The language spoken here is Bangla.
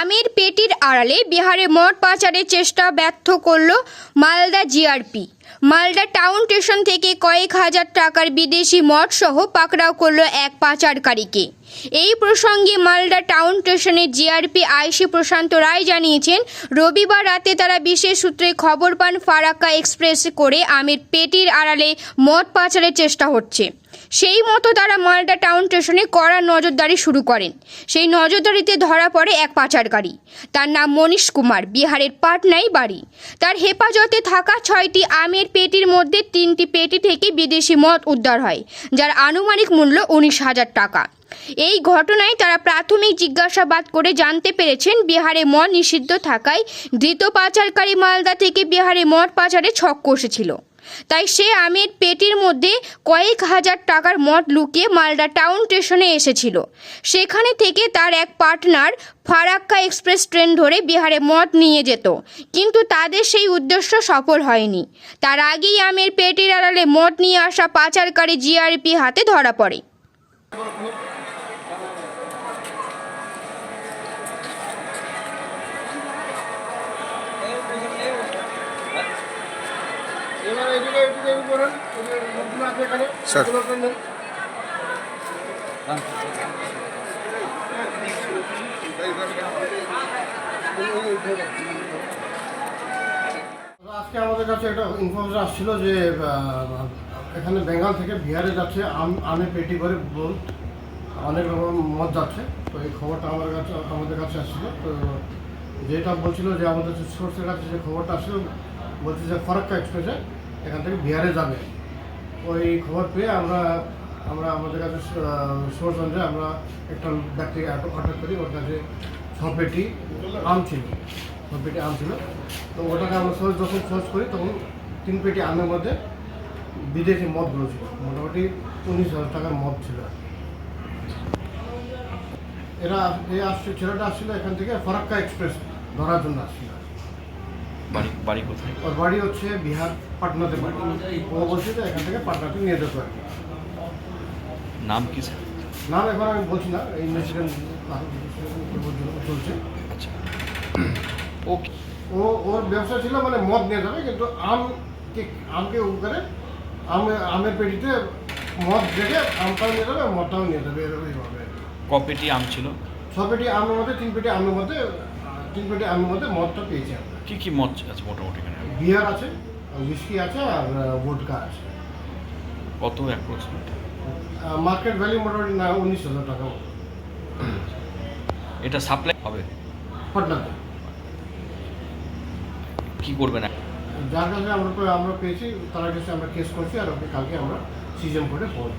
আমির পেটির আড়ালে বিহারে মদ পাচারের চেষ্টা ব্যর্থ করল Malda GRP. Malda town station থেকে কয়েক হাজার টাকার বিদেশি মদ সহ পাকড়াও করল এক পাচারকারীকে। এই প্রসঙ্গে মালদা টাউন স্টেশনের জিআরপি আইসি প্রশান্ত রায় জানিয়েছেন, রবিবার রাতে তারা বিশেষ সূত্রে খবর পান, ফারাক্কা এক্সপ্রেস করে আমির পেটির আড়ালে মদ পাচারের চেষ্টা হচ্ছে। সেই মতো তারা মালদা টাউন স্টেশনে কড়া নজরদারি শুরু করেন। সেই নজরদারিতে ধরা পড়ে এক পাচারকারী। তার নাম মনীশ কুমার, বিহারের পাটনাই বাড়ি। তার হেফাজতে থাকা ছয়টি আমের পেটির মধ্যে তিনটি পেটি থেকে বিদেশি মদ উদ্ধার হয়, যার আনুমানিক মূল্য উনিশ হাজার টাকা। এই ঘটনায় তারা প্রাথমিক জিজ্ঞাসাবাদ করে জানতে পেরেছেন, বিহারে মদ নিষিদ্ধ থাকায় ধৃত পাচারকারী মালদা থেকে বিহারে মদ পাচারে ছক কষেছিল। তাই সে আমের পেটির মধ্যে কয়েক হাজার টাকার মদ লুকিয়ে মালদা টাউন স্টেশনে এসেছিল। সেখানে থেকে তার এক পার্টনার ফারাক্কা এক্সপ্রেস ট্রেন ধরে বিহারে মদ নিয়ে যেত। কিন্তু তাদের সেই উদ্দেশ্য সফল হয়নি। তার আগেই আমের পেটির আড়ালে মদ নিয়ে আসা পাচারকারী জিআরপি হাতে ধরা পড়ে। স্যার। আজকে আমাদের কাছে একটা ইনফরমেশন আসছিল যে এখানে বেঙ্গল থেকে বিহারে যাচ্ছে আম পেটি করে বোল অনেক রকম মদ যাচ্ছে। তো এই খবরটা আমার কাছে আমাদের কাছে আসছিল। তো যেটা বলছিল যে আমাদের সোর্সের কাছে যে খবরটা আসছিল বলছে যে ফরাক্কা এক্সপ্রেসে এখান থেকে বিহারে যাবে। ওই খবর পেয়ে আমরা আমরা আমাদের কাছে সোর্স অনুযায়ী আমরা একটা ব্যক্তিকে আটক করি, ওর কাছে ছ পেটি আম ছিল ছ পেটি আম ছিল তো ওটাকে আমরা সোর্স যখন সোর্স করি, তখন তিন পেটি আমের মধ্যে বিদেশি মদগুলো ছিল মোটামুটি উনিশ হাজার টাকার মদ ছিল। এরা এ আসছে, ছেলেটা আসছিল এখান থেকে ফরাক্কা এক্সপ্রেস ধরার জন্য আসছিল। বাড়ি বাড়ি কোথায়? ওর বাড়ি হচ্ছে বিহার পাটনাতে বাড়ি। ও বলছে যে এখান থেকে পাটনাতে নিয়ে যেতে পারে নাম কি স্যার? নাম এখন আমি বলছি না ইনভেস্টিগেশন চলছে। আচ্ছা। ও ও ওর ব্যবসা ছিল মানে মদ নিয়ে যাবে কিন্তু আম কে আমকে উ করে আম আমের পেটিতে মদ দেখে আমটাও নিয়ে যাবে মদটাও নিয়ে যাবে এরকম এইভাবে ক পেটি আম ছিল? ছ পেটি আমের মধ্যে তিন পেটি আমের মধ্যে পেটি আমের মধ্যে মদটা পেয়েছি আমরা। কি কি মদ আছে মোটামুটি এখানে? বিয়ার আছে উইস্কি আছে আর ভোটকা আছে। কত অ্যাপ্রক্সিমেট মার্কেট ভ্যালু মোটামুটি না উনিশ হাজার টাকা এটা সাপ্লাই হবে? পাটনাতে। কি করবেন? যার কাছে আমরা আমরা পেয়েছি তার কাছে আমরা কেস করছি আর ওকে কালকে আমরা সিজন করে পড়ব